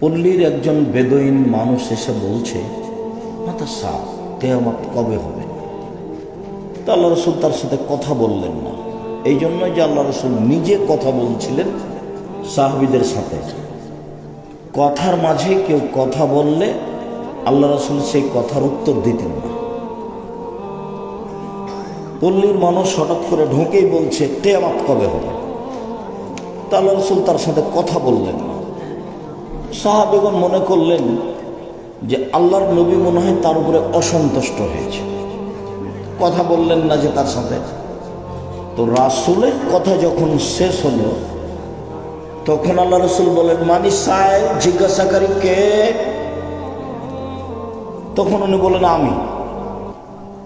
পল্লীর একজন বেদইন মানুষ এসে বলছে, মাতা সাহ, কেয়ামত কবে হবে? তো আল্লাহ রসুল তার সাথে কথা বললেন না। এই জন্যই যে আল্লাহ রসুল নিজে কথা বলছিলেন সাহাবিদের সাথে। কথার মাঝে কেউ কথা বললে আল্লাহ রসুল সেই কথার উত্তর দিতেন না। পল্লীর মানুষ হঠাৎ করে ঢুকেই বলছে, কেয়ামত কবে হবে? তা আল্লাহ রসুল তার সাথে কথা বললেন না। সাহাবেগণ মনে করলেন যে আল্লাহর নবী মনে হয় তার উপরে অসন্তুষ্ট হয়েছে। কথা বললেন না যে তার সাথে। তো রাসুলের কথা যখন শেষ হলো, তখন আল্লাহ রসুল বলেন, মানি সাহেব জিজ্ঞাসাকারী কে? তখন উনি বলেন, আমি।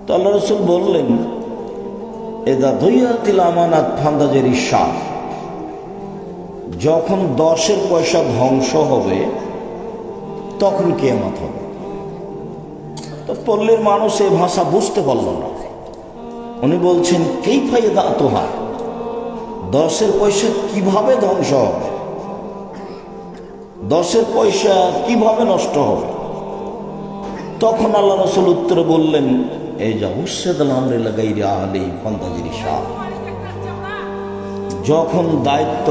তো আল্লাহ রসুল বললেন, এদা দইয়াতিল আমানাত ফান্দাজের ঈশা যখন দশের পয়সা ধ্বংস হবে, তখন কেয়ামত হবে। তো পল্লীর মানুষ এই ভাষা বুঝতে পারল না। উনি বলছেন কেই ফাইদা তোহা দশের পয়সা কীভাবে ধ্বংস হবে? দশের পয়সা কীভাবে নষ্ট হবে? তখন আল্লাহ রসুল উত্তরে বললেন, এই যা হুসেদ আলহামদুলিল্লাহ ফন্দাজিরি শাহ যখন দায়িত্ব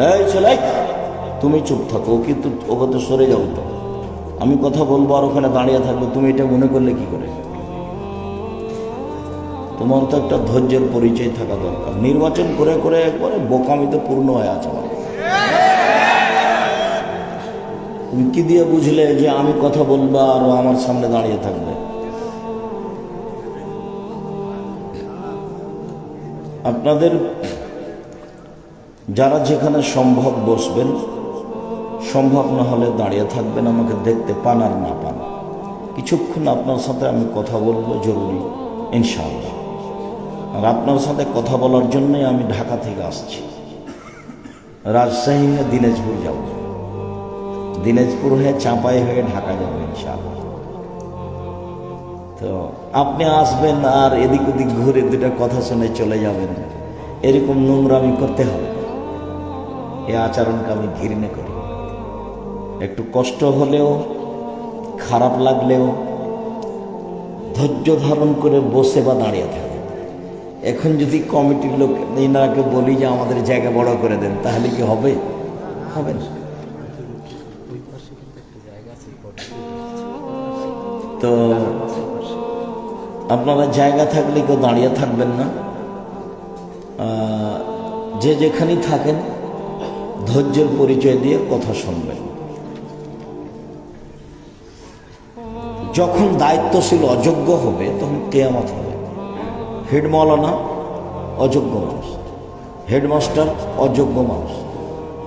এই ছেলে, তুমি চুপ থাকো, কিন্তু ওকে তো সরে যাও তো। আমি কথা বলব আর ওখানে দাঁড়িয়ে থাকব, তুমি এটা মনে করলে কি করে? তোমার তো একটা ধৈর্যের পরিচয় থাকা দরকার। নির্বাচন করে করে একবারে বোকামিতে পূর্ণ হয়ে আছে। তুমি কি দিয়ে বুঝলে যে আমি কথা বলব আর আমার সামনে দাঁড়িয়ে থাকবে? আপনাদের যারা যেখানে সম্ভব বসবেন, সম্ভব না হলে দাঁড়িয়ে থাকবেন, আমাকে দেখতে পান আর না পান। কিছুক্ষণ আপনার সাথে আমি কথা বলব, জরুরি, ইনশাআল্লাহ। আর আপনার সাথে কথা বলার জন্যই আমি ঢাকা থেকে আসছি। রাজশাহী হয়ে দিনাজপুর যাব? দিনাজপুর হয়ে চাঁপাই হয়ে ঢাকা যাব, ইনশাআল্লাহ। তো আপনি আসবেন আর এদিক ওদিক ঘুরে দুটা কথা শুনে চলে যাবেন। এরকম নোংরামি করতে হবে। এ আচরণকে আমি ঘৃণা করি। একটু কষ্ট হলেও, খারাপ লাগলেও, ধৈর্য ধারণ করে বসে বা দাঁড়িয়ে থাকে। এখন যদি কমিটির লোক এনারাকে বলি যে আমাদের জায়গা বড় করে দেন, তাহলে কি হবে? হবে না। তো আপনারা জায়গা থাকলে কেউ দাঁড়িয়ে থাকবেন না। যে যেখানেই থাকেন ধৈর্যের পরিচয় দিয়ে কথা শুনবেন। যখন দায়িত্বশীল অযোগ্য হবে, তখন কেয়ামত হবে। হেড মৌলানা অযোগ্য মানুষ। হেডমাস্টার অযোগ্য মানুষ।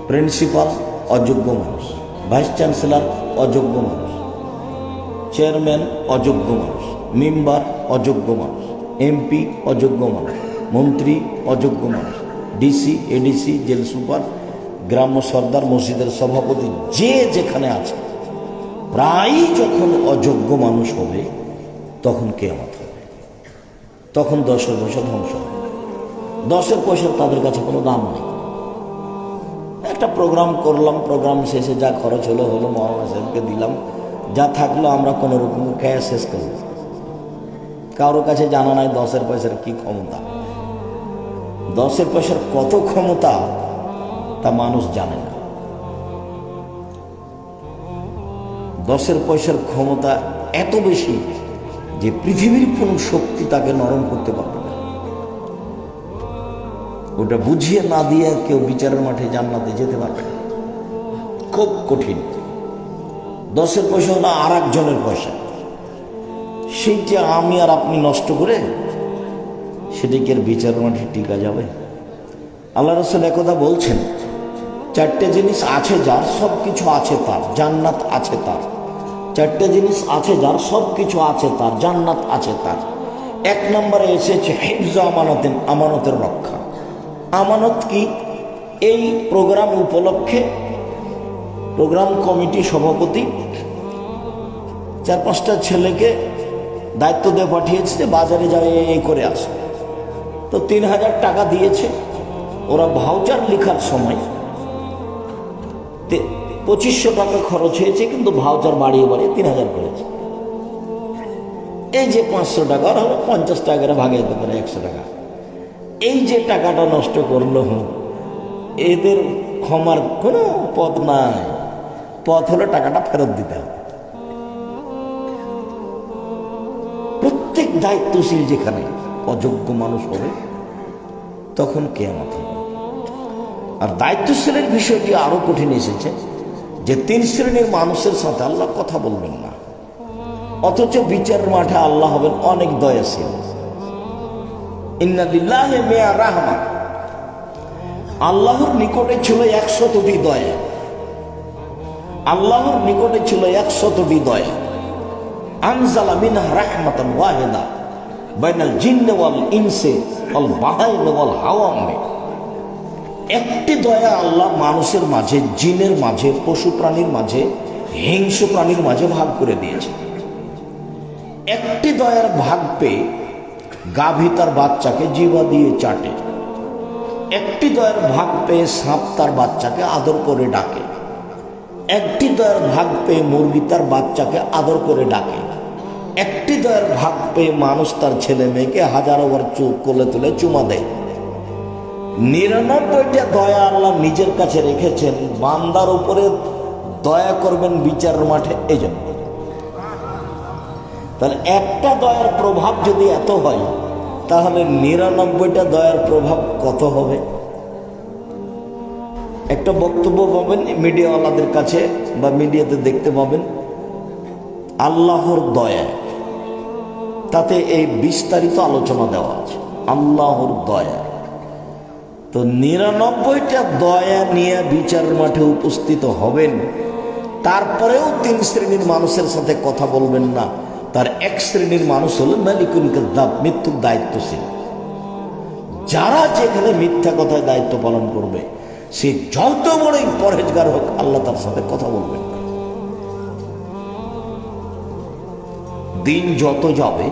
প্রিন্সিপাল অযোগ্য মানুষ। ভাইস চ্যান্সেলর অযোগ্য মানুষ। চেয়ারম্যান অযোগ্য মানুষ। মেম্বার অযোগ্য মানুষ। এমপি অযোগ্য মানুষ। মন্ত্রী অযোগ্য মানুষ। ডিসি, এডিসি, জেল সুপার গ্রাম্য সর্দার মসজিদের সভাপতি যে যেখানে আছে, প্রায়ই যখন অযোগ্য মানুষ হবে, তখন কেয়ামত হবে। তখন দশের পয়সা ধ্বংস হবে। দশের পয়সার তাদের কাছে কোনো দাম নেই। একটা প্রোগ্রাম করলাম, প্রোগ্রাম শেষে যা খরচ হলো হলো মহারানা সাহেবকে দিলাম। যা থাকল আমরা কোনো রকম খেয়ে শেষ করব কারোর কাছে জানা নাই দশের পয়সার কি ক্ষমতা। দশের পয়সার কত ক্ষমতা? তা মানুষ জানে না। দশের পয়সার ক্ষমতা এত বেশি যে পৃথিবীর কোন শক্তি তাকে নরম করতে পারবে না। ওটা বুঝিয়ে না দিয়ে কেউ বিচারের মাঠে জান্নাতে যেতে পারবে না। খুব কঠিন। দশের পয়সা হলো আর একজনের পয়সা। সেইটা আমি আর আপনি নষ্ট করে সেটিকে আর বিচার মাঠে টিকা যাবে। আল্লাহ রসুল একথা বলছেন চারটে জিনিস আছে যার সব কিছু আছে তার, জান্নাত আছে তার। চারটে জিনিস আছে যার সব কিছু আছে তার, জান্নাত আছে তার। এক নম্বরে এসেছে হেফজ আমানতেন আমানতের রক্ষা। আমানত কি? এই প্রোগ্রাম উপলক্ষে প্রোগ্রাম কমিটি সভাপতি চার পাঁচটা ছেলেকে দায়িত্ব দিয়ে পাঠিয়েছে যে বাজারে যাবে এই করে আসে। তো তিন হাজার টাকা দিয়েছে। ওরা ভাউচার লেখার সময় পঁচিশশো টাকা খরচ হয়েছে, কিন্তু ভাউচার বাড়িয়ে বাড়িয়ে তিন হাজার করেছে। এই যে পাঁচশো টাকা, আর হলো পঞ্চাশ টাকা করে যেতে পারে, একশো টাকা। এই যে টাকাটা নষ্ট করল, এদের ক্ষমার কোনো পথ নাই। পথ হলো টাকাটা ফেরত দিতে হবে। প্রত্যেক দায়িত্বশীল যেখানে অযোগ্য মানুষ হবে, তখন কেয়ামত হবে। আর দায়িত্বশীলের বিষয়টি আরও কঠিন এসেছে যে তিন শ্রেণির মানুষের সাথে আল্লাহ কথা বলবেন না। অথচ বিচারের মাঠে আল্লাহ হবেন অনেক দয়াশীল। ইন্নাদিল্লাহে মেয়া রাহমা। আল্লাহর নিকটে ছিল একশতটি দয়া। আল্লাহর নিকটে ছিল একশতটি দয়া। আনজালা মিনহা রাহমাতান ওয়াহিদা। বাইনাল জিন্নে ওয়াল ইনসে ওয়াল বাহাইনে ওয়াল হাওয়ামে। একটি দয়া আল্লাহ মানুষের মাঝে, জিনের মাঝে, পশু প্রাণীর মাঝে, হিংস্র প্রাণীর মাঝে ভাগ করে দিয়েছে। একটি দয়ার ভাগ পেয়ে গাভী তার বাচ্চাকে জিবা দিয়ে চাটে। একটি দয়ার ভাগ পেয়ে সাপ তার বাচ্চাকে আদর করে ডাকে। একটি দয়ার ভাগ পেয়ে মুরগি তার বাচ্চাকে আদর করে ডাকে। একটি দয়ার ভাগ পেয়ে মানুষ তার ছেলে মেয়েকে হাজারো বার চুপ কোলে তুলে চুমা দেয়। নিরানব্বইটা দয়া আল্লাহ নিজের কাছে রেখেছেন, বান্দার উপরে দয়া করবেন বিচার মাঠে এই জন্য তাহলে একটা দয়ার প্রভাব যদি এত হয়, তাহলে নিরানব্বইটা দয়ার প্রভাব কত হবে? একটা বক্তব্য পাবেন মিডিয়াওয়ালাদের কাছে বা মিডিয়াতে দেখতে পাবেন, আল্লাহর দয়া। তাতে এই বিস্তারিত আলোচনা দেওয়া আছে, আল্লাহর দয়া। তো নিরানব্বইটা দয়া নিয়ে বিচার মাঠে উপস্থিত হবেন। তারপরেও তিন শ্রেণির মানুষের সাথে কথা বলবেন না। তার এক শ্রেণির মানুষ হল মালিকুল কাদ্দাব, মৃত্যুর দায়িত্বশীল। যারা যেখানে মিথ্যা কথায় দায়িত্ব পালন করবে, সে যত বড়ই পরহেজগার হোক, আল্লাহ তার সাথে কথা বলবেন না। দিন যত যাবে,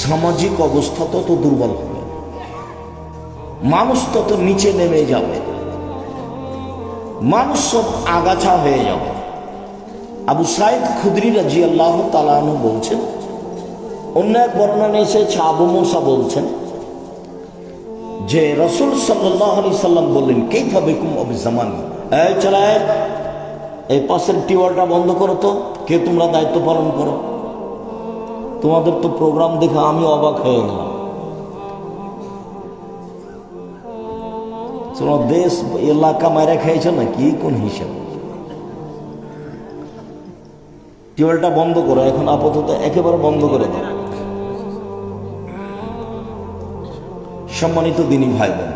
সামাজিক অবস্থা তত দুর্বল হবে। মানুষ তত নিচে নেমে যাবে। মানুষ সব আগাছা হয়ে যাবে। আবু সাইদ খুদরি রাজি আল্লাহ তালানু বলছেন, অন্য এক বর্ণনা এসেছে আবু মোসা বলছেন যে, রসুল সাল্লাহ আলি সাল্লাম বললেন কে ভাবে কুম অবিজামান এই চালায় এই পাশের টিওয়ালটা বন্ধ করো তো, কে তোমরা দায়িত্ব পালন করো? তোমাদের তো প্রোগ্রাম দেখে আমি অবাক হয়ে গেলাম। তোমার দেশ এলাকা মারা খেয়েছে না কি কোন হিসাব? টিউবওয়েলটা বন্ধ করো, এখন আপাতত একেবারে বন্ধ করে দাও। সম্মানিত দিনী ভাই বোন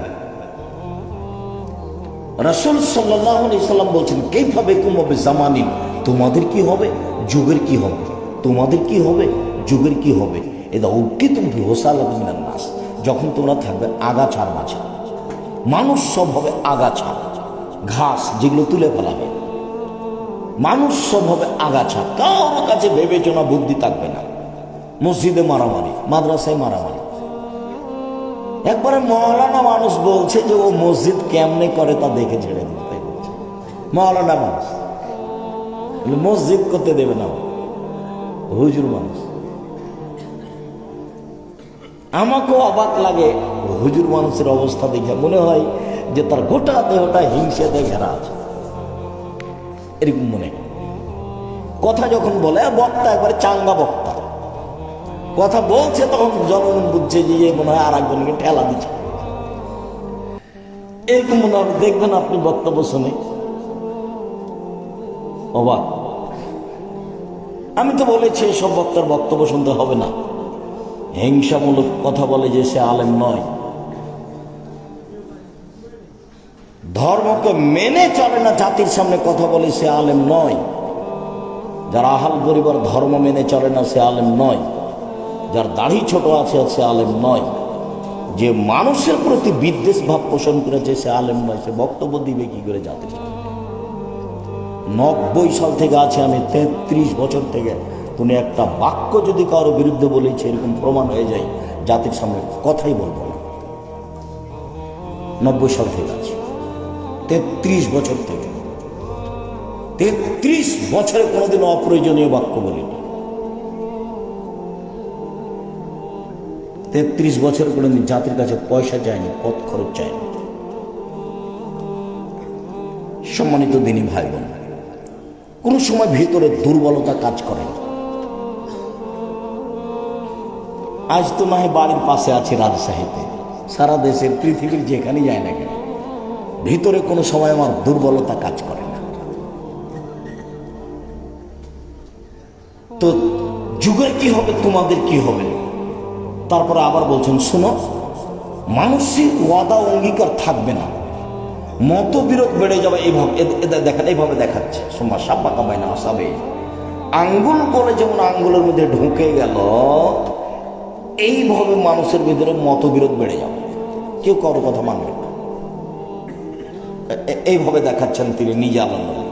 রাসুল সাল্লাহ সাল্লাম বলছেন কেইভাবে কুমবে জামানি তোমাদের কি হবে? যুগের কি হবে? তোমাদের কি হবে? যুগের কি হবে? এটা উঠি তুমি মিনার নাস। যখন তোমরা থাকবে আগাছার মাঝে। মানুষ সব হবে আগাছা, ঘাস যেগুলো তুলে ফেলা ফেলাবে। মানুষ সব হবে আগাছা কারোর কাছে বিবেচনা বুদ্ধি থাকবে না। মসজিদে মারামারি, মাদ্রাসায় মারামারি। একবারে মৌলানা মানুষ বলছে যে ও মসজিদ কেমনে করে তা দেখে ছেড়ে দিতে। মৌলানা মানুষ মসজিদ করতে দেবে না হুজুর মানুষ। আমাকেও অবাক লাগে হুজুর মানুষের অবস্থা দেখে মনে হয় যে তার গোটা দেহটা হিংসাতে ঘেরা আছে এরকম মনে কথা যখন বলে, বক্তা একবারে চাঙ্গা বক্তা। কথা বলছে তখন জনগণ বুঝছে যে মনে হয় আর একজনকে ঠেলা দিচ্ছে। এরকম মনে হবে দেখবেন আপনি বক্তব্য শুনে। অবাক। আমি তো বলেছি সব বক্তার বক্তব্য শুনতে হবে না। হিংসামূলক কথা বলে যে সে আলেম নয়। ধর্মকে মেনে চলে না জাতির সামনে কথা বলে সে আলেম নয়। যার আহাল পরিবার ধর্ম মেনে চলে না সে আলেম নয়। যার দাড়ি ছোট আছে সে আলেম নয়। যে মানুষের প্রতি বিদ্বেষ ভাব পোষণ করেছে সে আলেম নয়। সে বক্তব্য দিবে কি করে জাতির সামনে? নব্বই সাল থেকে আছে আমি, তেত্রিশ বছর থেকে তুমি একটা বাক্য যদি কারোর বিরুদ্ধে বলেছে এরকম প্রমাণ হয়ে যায়, জাতির সামনে কথাই বলব না। নব্বই সাল থেকে আছে। তেত্রিশ বছর থেকে। তেত্রিশ বছরে কোনোদিন অপ্রয়োজনীয় বাক্য বলিনি। তেত্রিশ বছর কোনোদিন জাতির কাছে পয়সা চায়নি পথ খরচ চায়নি সম্মানিত দিনী ভাই বোন কোনো সময় ভিতরে দুর্বলতা কাজ করে না। আজ তো হয় বাড়ির পাশে আছে রাজশাহীতে। সারা দেশের পৃথিবীর যেখানে যায় না কেন, ভিতরে কোনো সময় আমার দুর্বলতা কাজ করে না। তো যুগের কি হবে, তোমাদের কি হবে? তারপরে আবার বলছেন, শোনো মানসিক ওয়াদা অঙ্গীকার থাকবে না। মতবিরোধ বেড়ে যাবে এইভাবে দেখেন এইভাবে দেখাচ্ছে। সোমবার সাব্বা কামাই না আসাবে আঙ্গুল বলে যেমন আঙ্গুলের মধ্যে ঢুকে গেল এইভাবে মানুষের ভিতরে মতবিরোধ বেড়ে যাবে। কেউ কারও কথা মানবে না। এইভাবে দেখাচ্ছেন তিনি নিজে আনন্দ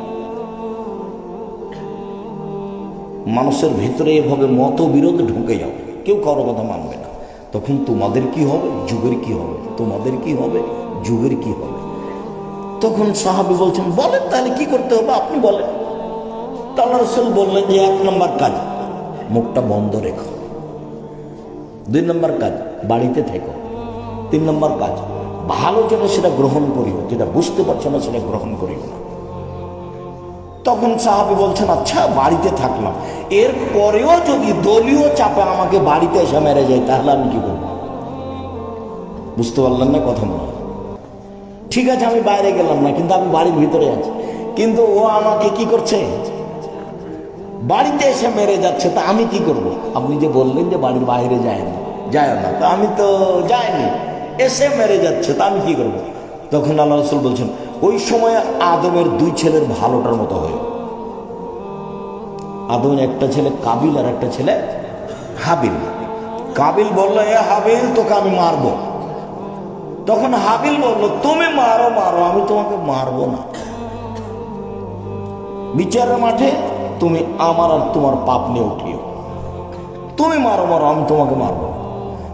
মানুষের ভিতরে এভাবে মতবিরোধ ঢুকে যাবে। কেউ কারও কথা মানবে না। তখন তোমাদের কি হবে? যুগের কি হবে? তোমাদের কি হবে? যুগের কি হবে? তখন সাহাবি বলছেন, বলেন তাহলে কি করতে হবে? আপনি বলেন। রসুল বললেন যে, এক নম্বর কাজ, মুখটা বন্ধ রেখো। দুই নম্বর কাজ, বাড়িতে থেকো। তিন নম্বর কাজ, ভালো যেটা সেটা গ্রহণ করিও, যেটা বুঝতে পারছ না সেটা গ্রহণ করিও না। তখন সাহাবি বলছেন আচ্ছা বাড়িতে থাকলাম। এর পরেও যদি দলীয় চাপে আমাকে বাড়িতে এসে মেরে যায়, তাহলে আমি কি করব? বুঝতে পারলাম না কথা মনে ঠিক আছে, আমি বাইরে গেলাম না, কিন্তু আমি বাড়ির ভিতরে আছি। কিন্তু ও আমাকে কি করছে? বাড়িতে এসে মেরে যাচ্ছে, তা আমি কি করব? আপনি যে বললেন যে বাড়ির বাইরে যায় না যায় না, তা আমি তো যাইনি, এসে মেরে যাচ্ছে, তা আমি কি করব? তখন আল্লাহ রসুল বলছেন, ওই সময় আদমের দুই ছেলের ভালোটার মতো হয়ে। আদমের একটা ছেলে কাবিল আর একটা ছেলে হাবিল। কাবিল বলল, এ হাবিল, তোকে আমি মারবো। তখন হাবিল বলল, তুমি মারো মারো, আমি তোমাকে মারবো না। বিচারের মাঠে তুমি আমার আর তোমার পাপ নিয়ে উঠিও। তুমি মারো মারো, আমি তোমাকে মারবো।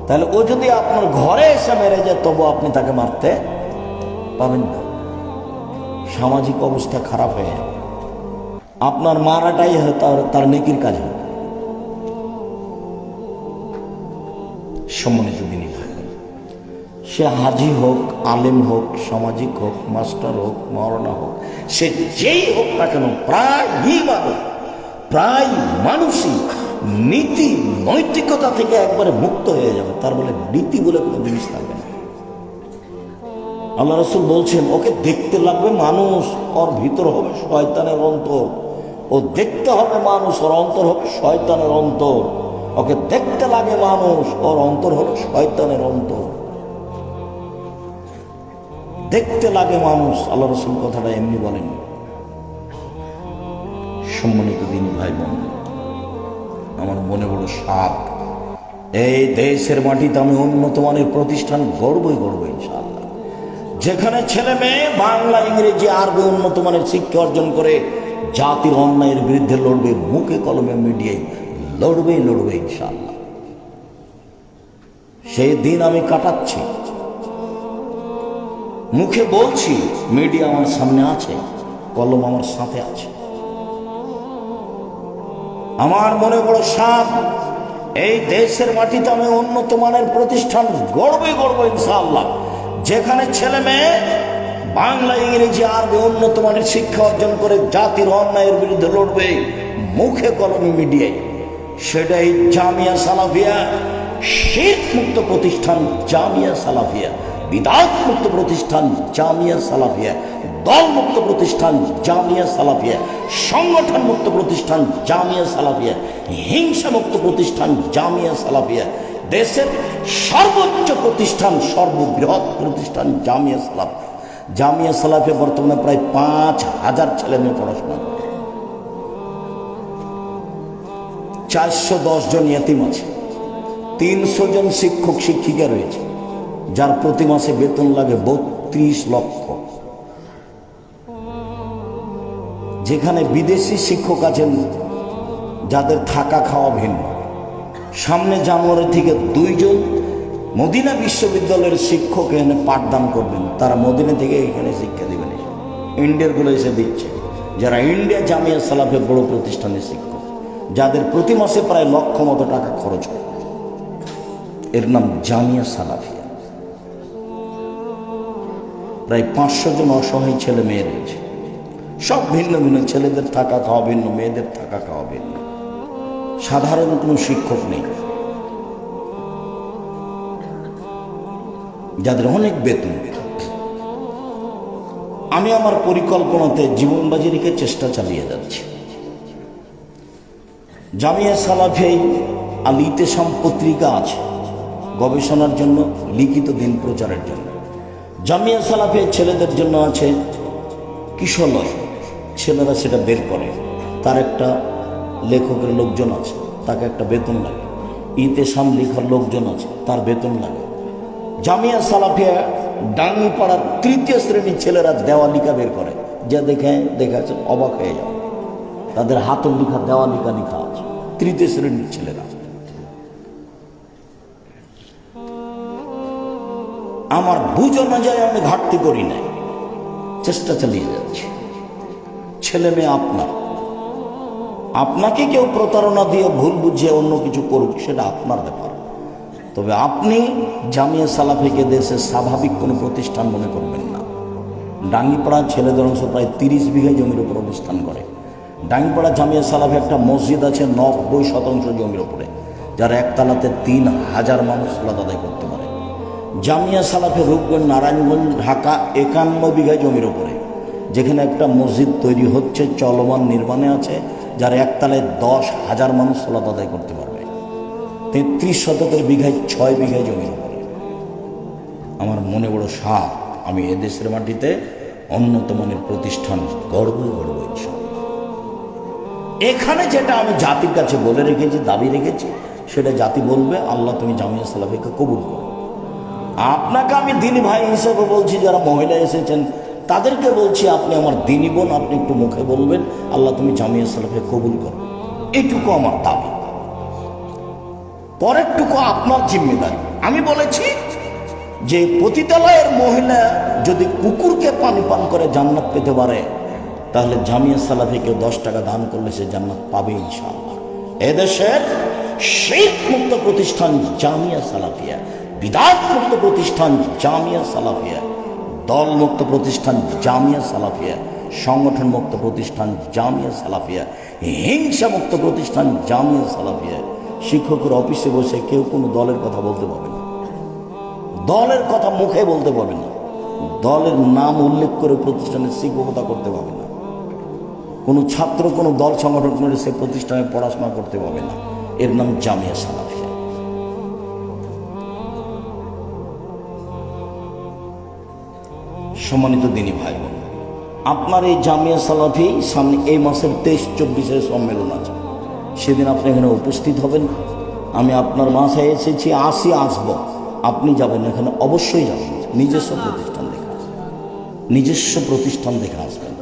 তাহলে ও যদি আপনার ঘরে এসে মেরে যায় তবু আপনি তাকে মারতে পাবেন না। সামাজিক অবস্থা খারাপ হয়ে যাবে। আপনার মারাটাই তার তার নেকির কাজ হবে। সম্মানিত ভাই, সে হাজি হোক, আলেম হোক, সামাজিক হোক, মাস্টার হোক মরনা হোক, সে যেই হোক না কেন প্রায়ই মানুষ প্রায় মানুষই নীতি, নৈতিকতা থেকে একবারে মুক্ত হয়ে যাবে। তার বলে নীতি বলে কোনো জিনিস থাকবে না। আল্লাহ রসুল বলছেন, ওকে দেখতে লাগবে মানুষ, ওর ভিতর হবে শয়তানের অন্তর। ও দেখতে হবে মানুষ, ওর অন্তর হবে শয়তানের অন্তর। ওকে দেখতে লাগে মানুষ, ওর অন্তর হবে শয়তানের অন্তর। দেখতে লাগে মানুষ। আল্লাহ রসুল কথাটা এমনি বলেন। সম্মানিত দিন ভাই বোন আমার মনে বড় সাপ। এই দেশের মাটিতে আমি উন্নত মানের প্রতিষ্ঠান গড়বই গড়বো ইনশাআল্লাহ। যেখানে ছেলে মেয়ে বাংলা, ইংরেজি, আরবি উন্নত মানের শিক্ষা অর্জন করে জাতির অন্যায়ের বিরুদ্ধে লড়বে, মুখে কলমে মিডিয়ায় লড়বেই লড়বে ইনশাআল্লাহ। সেই দিন আমি কাটাচ্ছি। মুখে বলছি, মিডিয়া আমার সামনে আছে, কলম আমার সাথে আছে। আমার মনে বড় সাপ, এই দেশের মাটিতে আমি উন্নত মানের প্রতিষ্ঠান গড়বে গড়বো ইনশাআল্লাহ। যেখানে ছেলে মেয়ে বাংলা, ইংরেজি, আরবি উন্নত মানের শিক্ষা অর্জন করে জাতির অন্যায়ের বিরুদ্ধে লড়বে মুখে কলমে মিডিয়ায়। সেটাই জামিয়া সালাফিয়া শীত মুক্ত প্রতিষ্ঠান জামিয়া সালাফিয়া বিদাত মুক্ত প্রতিষ্ঠান জামিয়া সালাফিয়া দল মুক্ত প্রতিষ্ঠান জামিয়া সালাফিয়া। সংগঠন মুক্ত প্রতিষ্ঠান জামিয়া সালাফিয়া হিংসা মুক্ত প্রতিষ্ঠান জামিয়া সালাফিয়া, দেশের সর্বোচ্চ প্রতিষ্ঠান, সর্ববৃহৎ প্রতিষ্ঠান জামিয়া সালাফিয়া জামিয়া সালাফিয়া বর্তমানে প্রায় পাঁচ হাজার ছেলে মেয়ে পড়াশোনা করে। চারশো দশ জন ইয়তিম আছে। তিনশো জন শিক্ষক, শিক্ষিকা রয়েছে। যার প্রতি মাসে বেতন লাগে বত্রিশ লক্ষ। যেখানে বিদেশি শিক্ষক আছেন, যাদের থাকা খাওয়া ভিন্ন। সামনে জানুয়ারি থেকে দুইজন মদিনা বিশ্ববিদ্যালয়ের শিক্ষক এখানে পাঠদান করবেন। তারা মদিনা থেকে এখানে শিক্ষা দেবেন। ইন্ডিয়ারগুলো এসে দিচ্ছে। যারা ইন্ডিয়া জামিয়া সালাফে বড় প্রতিষ্ঠানের শিক্ষক, যাদের প্রতি মাসে প্রায় লক্ষ মতো টাকা খরচ হয়। এর নাম জামিয়া সালাফিয়া। প্রায় পাঁচশো জন অসহায় ছেলে মেয়ে রয়েছে। সব ভিন্ন ভিন্ন ছেলেদের থাকা খাওয়া ভিন্ন, মেয়েদের থাকা খাওয়া ভিন্ন। সাধারণ কোনো শিক্ষক নেই। যাদের অনেক বেতন। আমি আমার পরিকল্পনাতে জীবনবাজি রেখে চেষ্টা চালিয়ে যাচ্ছি। জামিয়া সালাফে আলিতে পত্রিকা আছে, গবেষণার জন্য, লিখিত দিন প্রচারের জন্য। জামিয়া সালাফে ছেলেদের জন্য আছে কিশোলয় ছেলেরা সেটা বের করে। তার একটা লেখকের লোকজন আছে, তাকে একটা বেতন লাগে। ইতেসাম লেখার লোকজন আছে, তার বেতন লাগে। জামিয়া সালাফিয়া ডাঙ্গি পাড়ার তৃতীয় শ্রেণির ছেলেরা দেওয়ালিকা বের করে। যা দেখে দেখাচ্ছে অবাক হয়ে যাও তাদের হাতের লেখা দেওয়ালিকা লিখা আছে, তৃতীয় শ্রেণির ছেলেরা। আমার বুঝ অনুযায়ী আমি ঘাটতি করি নাই। চেষ্টা চালিয়ে যাচ্ছি। ছেলে মেয়ে আপনার আপনাকে কেউ প্রতারণা দিয়ে ভুল বুঝিয়ে অন্য কিছু করুক, সেটা আপনার ব্যাপার। তবে আপনি জামিয়া সালাফিকে দেশের স্বাভাবিক কোনো প্রতিষ্ঠান মনে করবেন না। ডাঙ্গিপাড়া ছেলেদের অংশ প্রায় তিরিশ বিঘা জমির উপর অবস্থান করে। ডাঙ্গিপাড়া জামিয়া সালাফে একটা মসজিদ আছে নব্বই শতাংশ জমির উপরে, যার একতলাতে তিন হাজার মানুষ আদায় করতে পারে। জামিয়া সালাফে রূপগঞ্জ, নারায়ণগঞ্জ, ঢাকা একান্ন বিঘা জমির উপরে। যেখানে একটা মসজিদ তৈরি হচ্ছে, চলমান নির্মাণে আছে, যার একতলায় দশ হাজার মানুষ সালাত আদায় করতে পারবে। তেত্রিশ শতকের বিঘায় ছয় বিঘা জমির উপরে। আমার মনে বড় সাপ, আমি এদেশের মাটিতে উন্নত মানের প্রতিষ্ঠান গর্ব ইনশাআল্লাহ। এখানে যেটা আমি জাতির কাছে বলে রেখেছি, দাবি রেখেছি, সেটা জাতি বলবে, আল্লাহ তুমি জামিয়া সালাফিকে কবুল করো। আপনাকে আমি দিন ভাই হিসেবে বলছি, যারা মহিলা এসেছেন তাদেরকে বলছি, আপনি আমার দিনী বোন, আপনি একটু মুখে বলবেন। আল্লাহ তুমি জামিয়া সালাফে কবুল করো। এইটুকু আমার দাবি। পরেরটুকু আপনার জিম্মেদারি। আমি বলেছি যে, পতিতালয়ের মহিলা যদি কুকুরকে পানি পান করে জান্নাত পেতে পারে, তাহলে জামিয়া সালাফিকে দশ টাকা দান করলে সে জান্নাত পাবে এদেশের শেখ মুক্ত প্রতিষ্ঠান জামিয়া সালাফিয়া বিদাত মুক্ত প্রতিষ্ঠান জামিয়া সালাফিয়া। দল মুক্ত প্রতিষ্ঠান জামিয়া সালাফিয়া সংগঠন মুক্ত প্রতিষ্ঠান জামিয়া সালাফিয়া হিংসা মুক্ত প্রতিষ্ঠান জামিয়া সালাফিয়া। শিক্ষকের অফিসে বসে কেউ কোনো দলের কথা বলতে পারবে না। দলের কথা মুখে বলতে পারবে না। দলের নাম উল্লেখ করে প্রতিষ্ঠানের শিক্ষকতা করতে পারবে না। কোনো ছাত্র, কোনো দল, সংগঠন করে সে প্রতিষ্ঠানে পড়াশোনা করতে পারবে না। এর নাম জামিয়া সালাফিয়া। সম্মানিত দিনী ভাই বোন, আপনার এই জামিয়া সালাফি সামনে এই মাসের তেইশ, চব্বিশের সম্মেলন আছে। সেদিন আপনি এখানে উপস্থিত হবেন। আমি আপনার মাথায় এসেছি, আসি, আসব। আপনি যাবেন এখানে, অবশ্যই যাবেন। নিজস্ব প্রতিষ্ঠান দেখে নিজস্ব প্রতিষ্ঠান দেখে আসবেন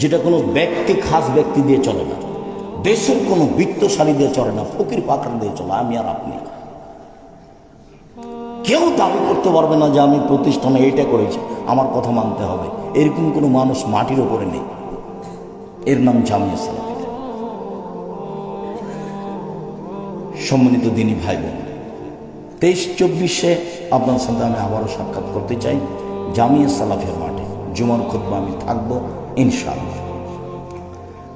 যেটা কোনো ব্যক্তি, খাস ব্যক্তি দিয়ে চলে না। দেশের কোনো বৃত্তশালী দিয়ে চলে না। ফকির পাথর দিয়ে চলে আমি আর আপনি কেউ দাবি করতে পারবে না যে আমি প্রতিষ্ঠানে এটা করেছি। আমার কথা মানতে হবে। এরকম কোনো মানুষ মাটির ওপরে নেই। এর নাম জামিয়া সালাফিয়া সম্মানিত দিনী ভাই বোন তেইশ চব্বিশে আপনার সাথে আমি আবারও সাক্ষাৎ করতে চাই জামিয়া সালাফের মাঠে। জুমার খুদ্া আমি থাকব, ইনশাআল্লাহ।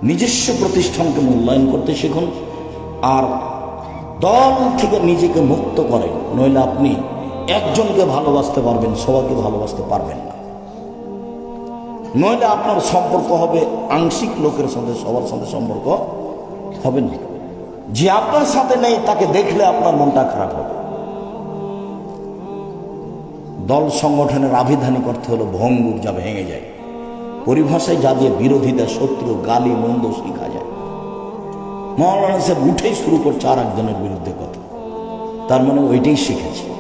নিজস্ব প্রতিষ্ঠানকে মূল্যায়ন করতে শিখুন। আর দল থেকে নিজেকে মুক্ত করেন। নইলে আপনি একজনকে ভালোবাসতে পারবেন, সবাইকে ভালোবাসতে পারবেন না। নইলে আপনার সম্পর্ক হবে, আংশিক লোকের সাথে, সবার সাথে সম্পর্ক হবে না। যে আপনার সাথে নেই, তাকে দেখলে আপনার মনটা খারাপ হবে। দল সংগঠনের আবিধানিক অর্থ হলো ভঙ্গুর যা ভেঙে যায়। পরিভাষায় যা দিয়ে বিরোধিতা, শত্রু, গালি, মন্দ শেখা যায়। মৌলানা সাহেব উঠেই শুরু করছে আর একজনের বিরুদ্ধে কথা। তার মানে ওইটাই শিখেছে।